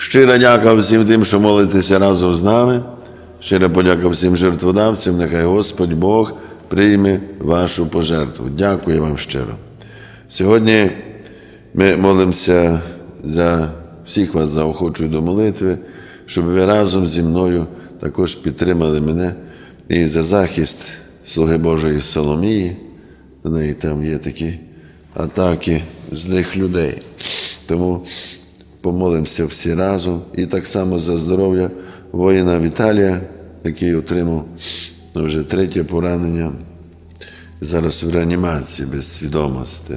Щира дяка всім тим, що молитеся разом з нами. Щира подяка всім жертводавцям. Нехай Господь Бог прийме вашу пожертву. Дякую вам щиро. Сьогодні ми молимося за всіх вас заохочую до молитви, щоб ви разом зі мною також підтримали мене і за захист слуги Божої Соломії. До неї там є такі атаки злих людей. Тому помолимося всі разом. І так само за здоров'я воїна Віталія, який отримав вже третє поранення. Зараз в реанімації без свідомості.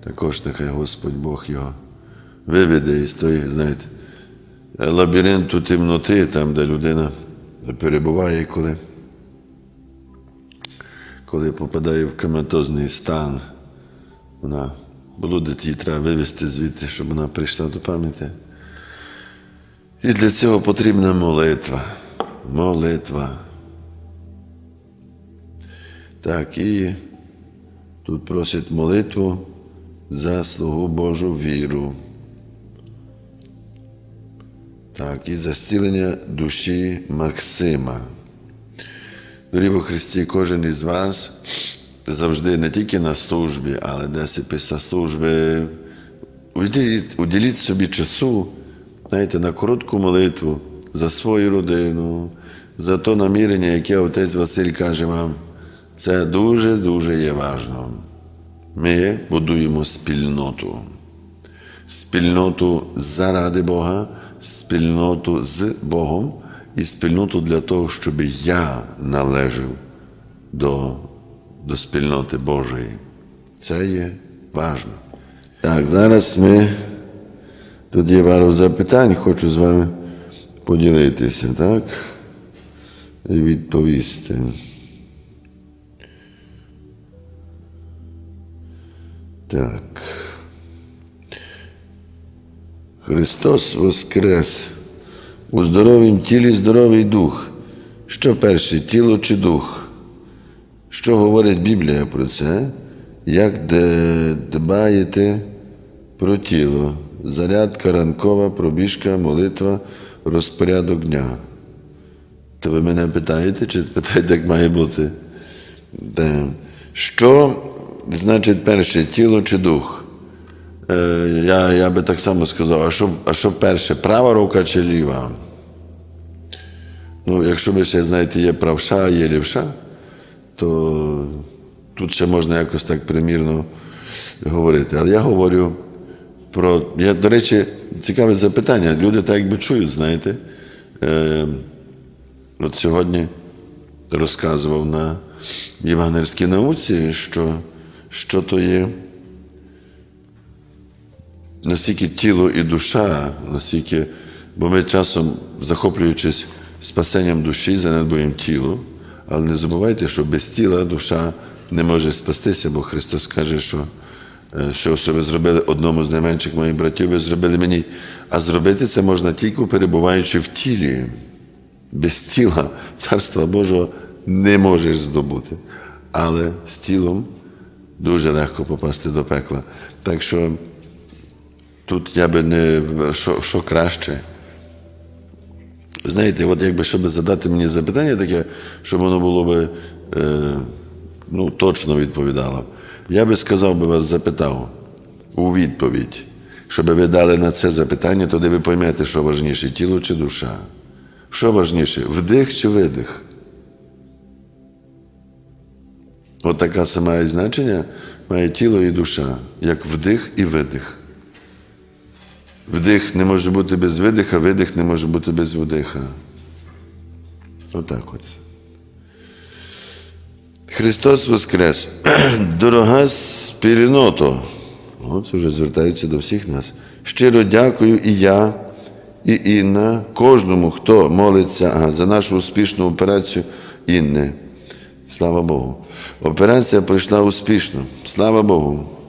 Також нехай Господь Бог його виведе із тої, знаєте, лабіринту темноти, там, де людина перебуває, коли, коли попадає в коматозний стан. Вона блудить, її треба вивезти звідти, щоб вона прийшла до пам'яті. І для цього потрібна молитва. Молитва. Так, і тут просять молитву за слугу Божу віру. Так, і за зцілення душі Максима. У Христі, кожен із вас завжди не тільки на службі, але десь і після служби. Уділіть, уділіть собі часу, знаєте, на коротку молитву за свою родину, за то намірення, яке отець Василь каже вам. Це дуже-дуже є важливо. Ми будуємо спільноту. Спільноту заради Бога, спільноту з Богом і спільноту для того, щоб я належав до, до спільноти Божої. Це є важливо. Так, зараз ми тут є пару запитань, хочу з вами поділитися, так? І відповісти. Так. Христос Воскрес. У здоровім тілі здоровий дух. Що перше, тіло чи дух? Що говорить Біблія про це? Як дбаєте про тіло? Зарядка ранкова, пробіжка, молитва, розпорядок дня. То ви мене питаєте, чи питаєте, як має бути? Де? Що значить перше, тіло чи дух? Е, я, я би так само сказав, а що, а що перше, права рука чи ліва? Ну, якщо ви ще знаєте, є правша, є лівша, то тут ще можна якось так примірно говорити. Але я говорю про. Я, до речі, цікаве запитання. Люди так якби чують, знаєте. Е, от сьогодні розказував на євангельській науці, що, що то є настільки тіло і душа, настільки, бо ми часом, захоплюючись спасенням душі, занедбуємо тіло, але не забувайте, що без тіла душа не може спастися, бо Христос каже, що е, що, що ви зробили одному з найменших моїх братів, ви зробили мені. А зробити це можна тільки перебуваючи в тілі. Без тіла Царства Божого не можеш здобути. Але з тілом дуже легко попасти до пекла. Так що тут я би не що, що краще. Знаєте, от якби щоб задати мені запитання таке, щоб воно було би е, ну, точно відповідало. Я би сказав би вас запитав у відповідь, щоб ви дали на це запитання, тоді ви поймете, що важніше тіло чи душа. Що важніше, вдих чи видих? От така сама і значення має тіло і душа, як вдих і видих. Вдих не може бути без видиха, видих не може бути без вдиха. Отак от. Христос Воскрес. Дорога спільното. От вже звертаються до всіх нас. Щиро дякую і я, і Інна, кожному, хто молиться за нашу успішну операцію Інни. Слава Богу. Операція пройшла успішно. Слава Богу.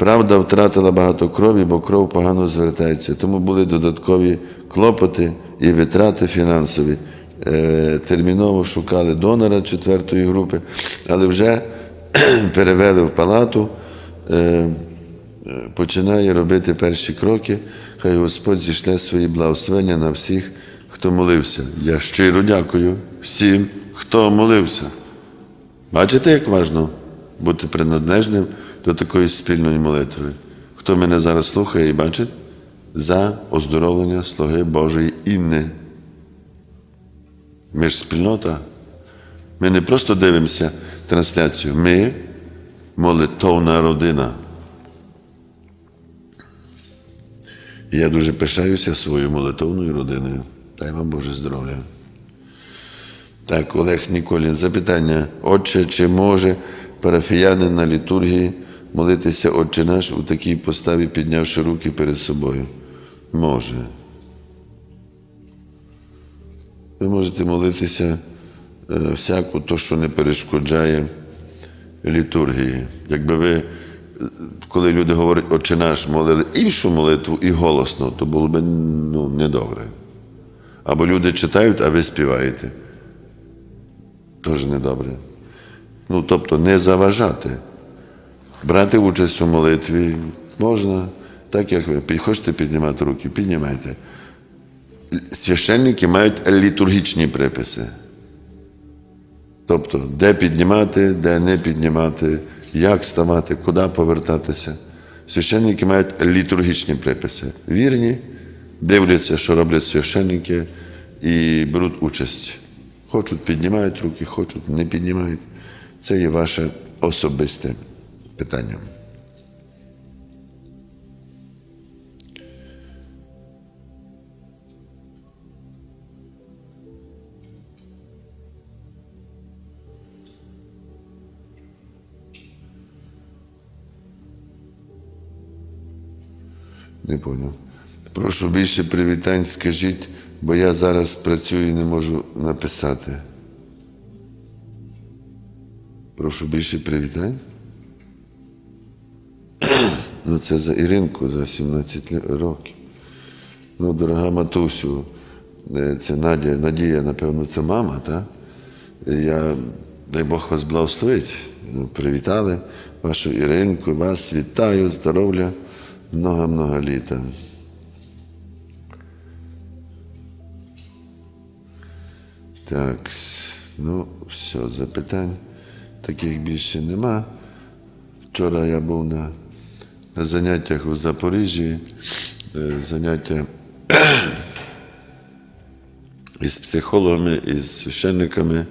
Правда, втратила багато крові, бо кров погано звертається. Тому були додаткові клопоти і витрати фінансові. Е, Терміново шукали донора четвертої групи, але вже перевели в палату, е, е, починає робити перші кроки. Хай Господь зійшле свої благословення на всіх, хто молився. Я щиро дякую всім, хто молився. Бачите, як важливо бути приналежним до такої спільної молитви? Хто мене зараз слухає і бачить? За оздоровлення слуги Божої Інни. Ми ж спільнота. Ми не просто дивимося трансляцію, ми молитовна родина. Я дуже пишаюся своєю молитовною родиною. Дай вам Боже здоров'я. Так, Олег Ніколін, запитання. Отче, чи може парафіянин на літургії молитися Отче наш у такій поставі, піднявши руки перед собою? Може. Ви можете молитися е, всяку то, що не перешкоджає літургії. Якби ви, е, коли люди говорять Отче наш, молили іншу молитву і голосно, то було б ну, недобре. Або люди читають, а ви співаєте. Теж недобре. Ну, тобто не заважати. Брати участь у молитві можна, так як ви хочете піднімати руки, піднімайте. Священники мають літургічні приписи. Тобто, де піднімати, де не піднімати, як ставати, куди повертатися. Священники мають літургічні приписи. Вірні, дивляться, що роблять священники, і беруть участь. Хочуть, піднімають руки, хочуть, не піднімають. Це є ваше особисте питання. Не понял. Прошу більше привітань, скажіть, бо я зараз працюю і не можу написати. Прошу більше привітань. Це за Іринку за 17 років. Ну, дорога матусю, е, це Надя, Надія, напевно, це мама, так? Я, дай Бог вас благословить. Ну, Привітали вашу Іринку, вас вітаю, здоров'я, много-много літа. Так, ну, все, запитань таких більше нема. Вчора я був на, на заняттях у Запоріжжі, е, заняття із психологами, із священниками.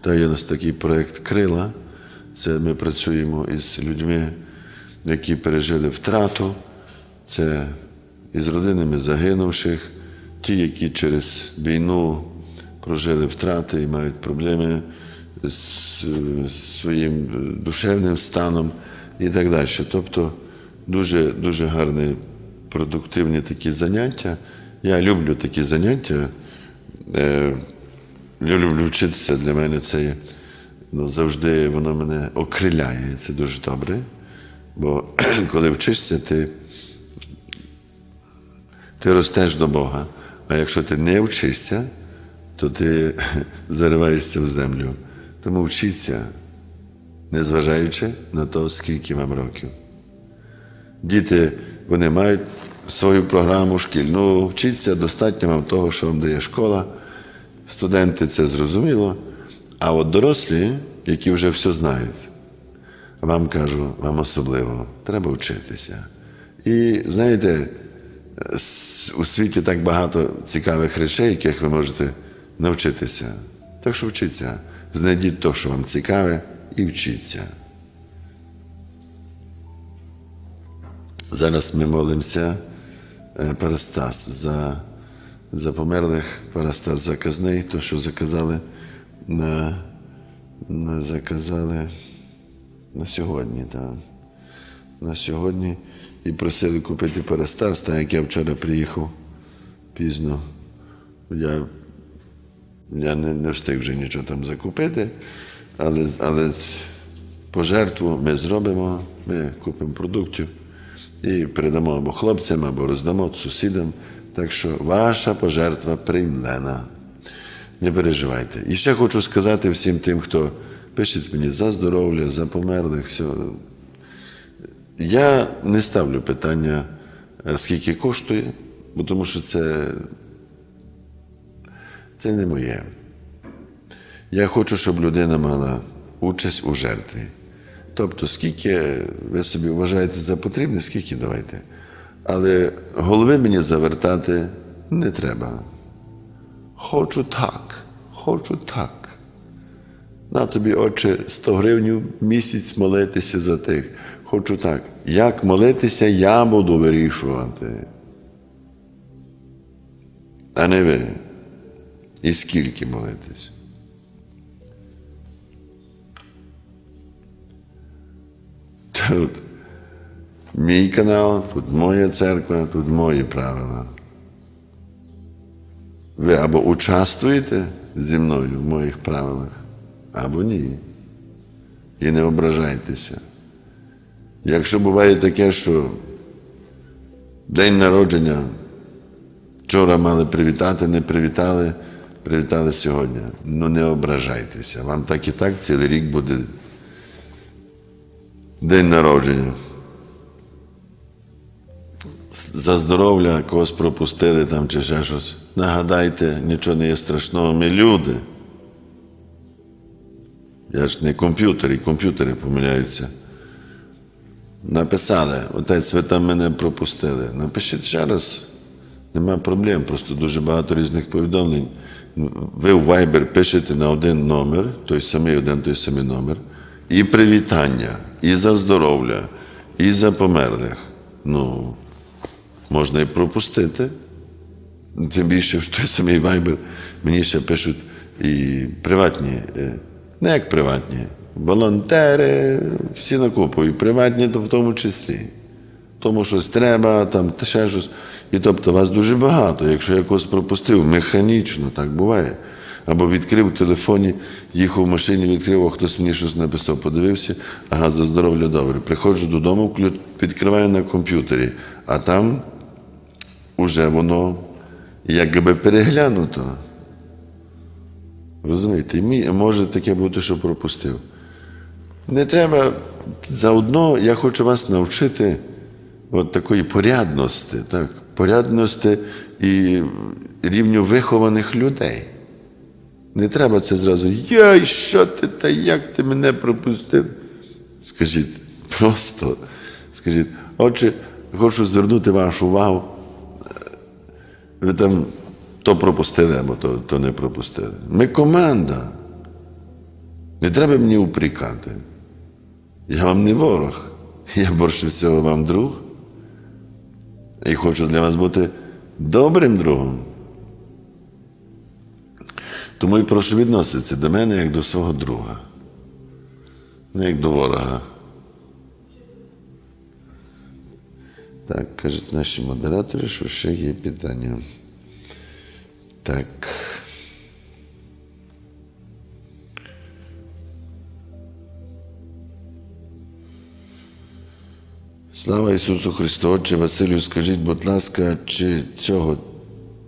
Та є у нас такий проєкт Крила. Це ми працюємо із людьми, які пережили втрату. Це із родинами загинувших, ті, які через війну прожили втрати і мають проблеми з е, своїм е, душевним станом і так далі. Тобто дуже, дуже гарні, продуктивні такі заняття. Я люблю такі заняття. Е, Я люблю вчитися для мене це ну, завжди воно мене окриляє. Це дуже добре. Бо коли вчишся, ти, ти ростеш до Бога. А якщо ти не вчишся, то ти зариваєшся в землю. Тому вчіться, незважаючи на те, скільки вам років. Діти вони мають свою програму шкільну, вчіться достатньо вам того, що вам дає школа. Студенти це зрозуміло. А от дорослі, які вже все знають, вам кажу, вам особливо, треба вчитися. І знаєте, у світі так багато цікавих речей, яких ви можете навчитися. Так що вчіться. Знайдіть те, що вам цікаве, і вчіться. Зараз ми молимося е, Парастас за, за померлих, Парастас заказний, то, що заказали на, на заказали на сьогодні, так. На сьогодні і просили купити Парастас, так як я вчора приїхав пізно. Я, я не, не встиг вже нічого там закупити, але, але пожертву ми зробимо, ми купимо продуктів і передамо або хлопцям, або роздамо сусідам. Так що ваша пожертва приймлена. Не переживайте. І ще хочу сказати всім тим, хто пише мені за здоров'я, за померлих, все. Я не ставлю питання, е, скільки коштує. Бо тому що це, це не моє. Я хочу, щоб людина мала участь у жертві. Тобто, скільки ви собі вважаєте за потрібне, скільки давайте. Але голови мені завертати не треба. Хочу так, хочу так. На тобі, отче, 100 гривень місяць молитися за тих. Хочу так. Як молитися, я буду вирішувати. А не ви. І скільки молитись. Тут мій канал, тут моя церква, тут мої правила. Ви або участвуєте зі мною в моїх правилах, або ні. І не ображайтеся. Якщо буває таке, що день народження вчора мали привітати, не привітали, привітали сьогодні. Ну не ображайтеся. Вам так і так цілий рік буде день народження. За здоров'я когось пропустили там чи ще щось. Нагадайте, нічого не є страшного, ми люди. Я ж не комп'ютер, і комп'ютери помиляються. Написали, отець, ви там мене пропустили. Напишіть ще раз. Нема проблем, просто дуже багато різних повідомлень. Ви в Viber пишете на один номер, той самий один, той самий номер, і привітання, і за здоров'я, і за померлих. Ну, можна і пропустити. Тим більше, що той самий Viber мені ще пишуть і приватні, е, не як приватні, волонтери, всі на купу, і приватні, то в тому числі. Тому щось треба, там ще щось. І тобто вас дуже багато. Якщо я когось пропустив, механічно так буває. Або відкрив в телефоні, їхав в машині, відкрив, а хтось мені щось написав, подивився, ага, за здоров'я добре. Приходжу додому, відкриваю на комп'ютері, а там уже воно якби переглянуто. Розумієте, і може таке бути, що пропустив. Не треба заодно, я хочу вас навчити от такої порядності, так, порядності і рівню вихованих людей. Не треба це зразу. Яй, що ти та як ти мене пропустив? Скажіть, просто скажіть, отже, хочу звернути вашу увагу. Ви там то пропустили або то, то не пропустили. Ми команда. Не треба мені упрікати. Я вам не ворог. Я більше всього вам друг. І хочу для вас бути добрим другом. Тому і прошу відноситися до мене як до свого друга, не як до ворога. Так, кажуть наші модератори, що ще є питання. Так. Слава Ісусу Христу! Отче Василю, скажіть, будь ласка, чи цього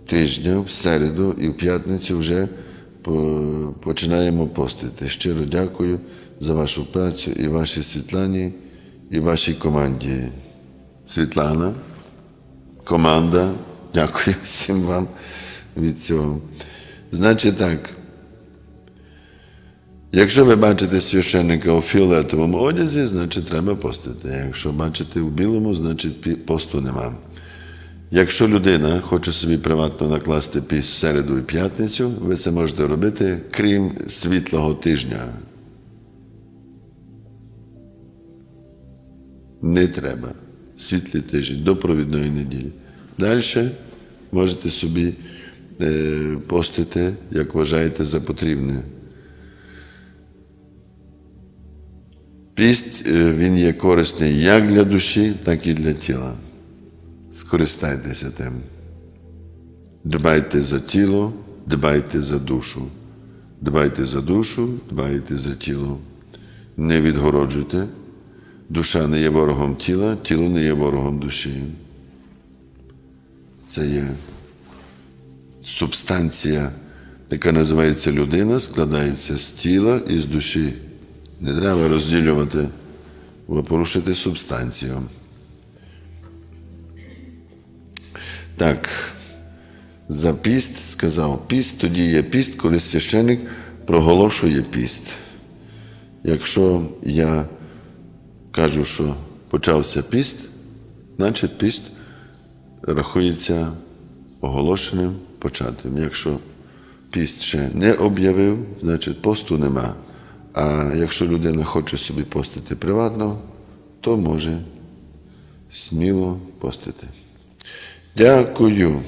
тижня, в середу і в п'ятницю вже починаємо постити. Щиро дякую за вашу працю і вашій Світлані, і вашій команді. Світлана, команда, дякую всім вам від цього. Значить так. Якщо ви бачите священника у фіолетовому одязі, значить треба постити. Якщо бачите у білому, значить посту нема. Якщо людина хоче собі приватно накласти піст в середу і п'ятницю, ви це можете робити, крім світлого тижня. Не треба. Світлий тиждень до провідної неділі. Далі можете собі е, постити, як вважаєте за потрібне. Піст е, він є корисний як для душі, так і для тіла. Скористайтеся тим. Дбайте за тіло, дбайте за душу. Дбайте за душу, дбайте за тіло. Не відгороджуйте. Душа не є ворогом тіла, тіло не є ворогом душі. Це є субстанція, яка називається людина, складається з тіла і з душі. Не треба розділювати, бо порушити субстанцію. Так, за піст сказав піст, тоді є піст, коли священик проголошує піст. Якщо я кажу, що почався піст, значить піст рахується оголошеним початим. Якщо піст ще не об'явив, значить посту нема. А якщо людина хоче собі постити приватно, то може сміло постити. Дякую.